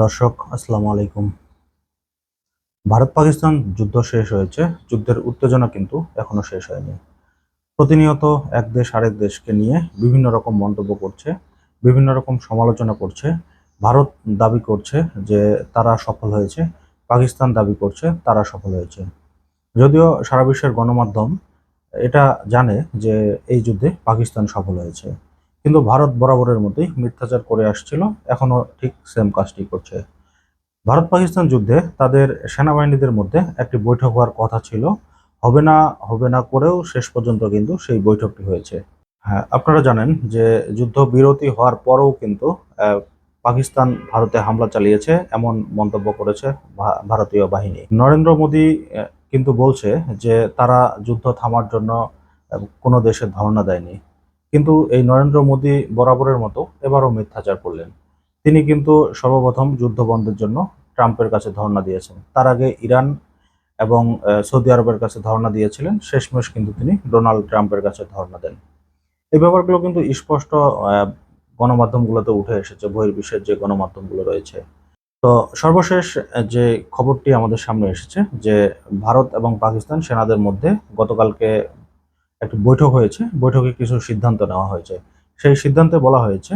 দর্শক, আসসালামু আলাইকুম। ভারত পাকিস্তান যুদ্ধ শেষ হয়েছে। যুদ্ধের উত্তেজনা কিন্তু এখনও শেষ হয়নি। প্রতিনিয়ত এক দেশ আরেক দেশকে নিয়ে বিভিন্ন রকম মন্তব্য করছে, বিভিন্ন রকম সমালোচনা করছে। ভারত দাবি করছে যে তারা সফল হয়েছে, পাকিস্তান দাবি করছে তারা সফল হয়েছে। যদিও সারা বিশ্বের গণমাধ্যম এটা জানে যে এই যুদ্ধে পাকিস্তান সফল হয়েছে। কিন্তু ভারত বরাবরের মতোই মিথ্যাচার করে আসছিল এখনও ঠিক সেম কাজটি করছে। ভারত পাকিস্তান যুদ্ধে তাদের সেনাবাহিনীদের মধ্যে একটি বৈঠক হওয়ার কথা ছিল। হবে না হবে না করেও শেষ পর্যন্ত কিন্তু সেই বৈঠকটি হয়েছে। হ্যাঁ আপনারা জানেন যে যুদ্ধ বিরতি হওয়ার পরেও কিন্তু পাকিস্তান ভারতে হামলা চালিয়েছে এমন মন্তব্য করেছে ভারতীয় বাহিনী। নরেন্দ্র মোদী কিন্তু বলছে যে তারা যুদ্ধ থামার জন্য কোনো দেশের ধারণা দেয়নি। কিন্তু এই নরেন্দ্র মোদী বরাবরের মতো এবারও মিথ্যাচার করলেন। তিনি কিন্তু সর্বপ্রথম যুদ্ধ বন্ধের জন্য ট্রাম্পের কাছে ধর্ণা দিয়েছেন। তার আগে ইরান এবং সৌদি আরবের কাছে ধর্ণা দিয়েছিলেন। শেষমেশ কিন্তু তিনি ডোনাল্ড ট্রাম্পের কাছে ধর্ণা দেন। এই ব্যাপারগুলো কিন্তু স্পষ্ট গণমাধ্যমগুলোতে উঠে এসেছে, বহির্বিশ্বের যে গণমাধ্যমগুলো রয়েছে। তো সর্বশেষ যে খবরটি আমাদের সামনে এসেছে, যে ভারত এবং পাকিস্তান সেনাদের মধ্যে গতকালকে একটি বৈঠক হয়েছে। বৈঠকে কিছু সিদ্ধান্ত নেওয়া হয়েছে। সেই সিদ্ধান্তে বলা হয়েছে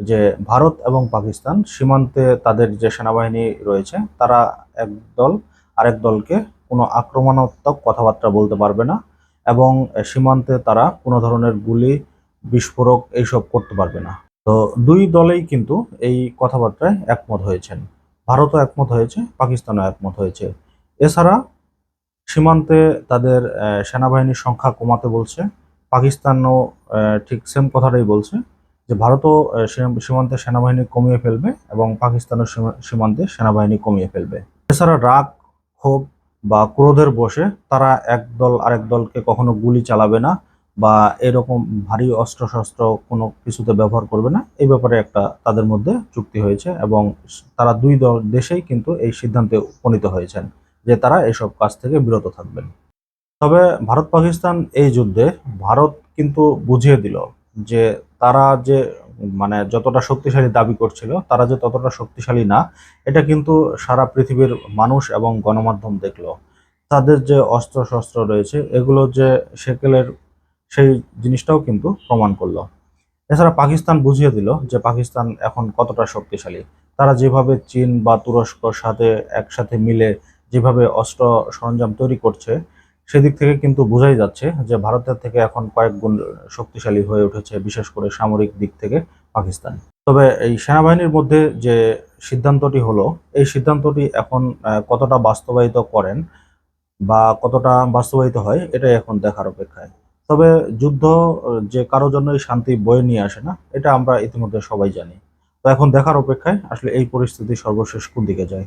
যে, ভারত এবং পাকিস্তান সীমান্তে তাদের যে সেনাবাহিনী রয়েছে, তারা এক দল আরেক দলকে কোনো আক্রমণাত্মক কথাবার্তা বলতে পারবে না এবং সীমান্তে তারা কোনো ধরনের গুলি, বিস্ফোরক এইসব করতে পারবে না। তো দুই দলেই কিন্তু এই কথাবার্তায় একমত হয়েছেন। ভারতও একমত হয়েছে, পাকিস্তানও একমত হয়েছে। এছাড়া সীমান্তে তাদের সেনাবাহিনীর সংখ্যা কমাতে বলছে। পাকিস্তানও ঠিক সেম কথাটাই বলছে যে ভারতও সীমান্তে সেনাবাহিনী কমিয়ে ফেলবে এবং পাকিস্তানও সীমা- সীমান্তে সেনাবাহিনী কমিয়ে ফেলবে। এছাড়া রাগ, ক্ষোভ বা ক্রোধের বসে তারা এক দল আরেক দলকে কখনো গুলি চালাবে না বা এরকম ভারী অস্ত্রশস্ত্র কোনো কিছুতে ব্যবহার করবে না। এই ব্যাপারে একটা তাদের মধ্যে চুক্তি হয়েছে এবং তারা দুই দল দেশেই কিন্তু এই সিদ্ধান্তে উপনীত হয়েছেন। যে তারা এসব কাজ থেকে বিরত থাকবেন। তবে ভারত পাকিস্তান এই যুদ্ধে ভারত কিন্তু বুঝিয়ে দিল যে তারা যে মানে যতটা শক্তিশালী দাবি করছিল, তারা যে ততটা শক্তিশালী না, এটা কিন্তু সারা পৃথিবীর মানুষ এবং গণমাধ্যম দেখল। তাদের যে অস্ত্র শস্ত্র রয়েছে, এগুলো যে সেকেলের সেই জিনিসটাও কিন্তু প্রমাণ করল। এছাড়া পাকিস্তান বুঝিয়ে দিল যে পাকিস্তান এখন কতটা শক্তিশালী। তারা যেভাবে চীন বা তুরস্কর সাথে একসাথে মিলে যেভাবে অস্ত্র সরঞ্জাম তৈরি করছে, সেদিক থেকে কিন্তু বোঝাই যাচ্ছে যে ভারতের থেকে এখন কয়েক গুণ শক্তিশালী হয়ে উঠেছে, বিশেষ করে সামরিক দিক থেকে পাকিস্তান। তবে এই সেনাবাহিনীর মধ্যে যে সিদ্ধান্তটি হলো, এই সিদ্ধান্তটি এখন কতটা বাস্তবায়িত করেন বা কতটা বাস্তবায়িত হয়, এটাই এখন দেখার অপেক্ষায়। তবে যুদ্ধ, যে কারও জন্যই শান্তি বয়ে নিয়ে আসে না, এটা আমরা ইতিমধ্যে সবাই জানি। তো এখন দেখার অপেক্ষায় আসলে এই পরিস্থিতি সর্বশেষ কোন দিকে যায়?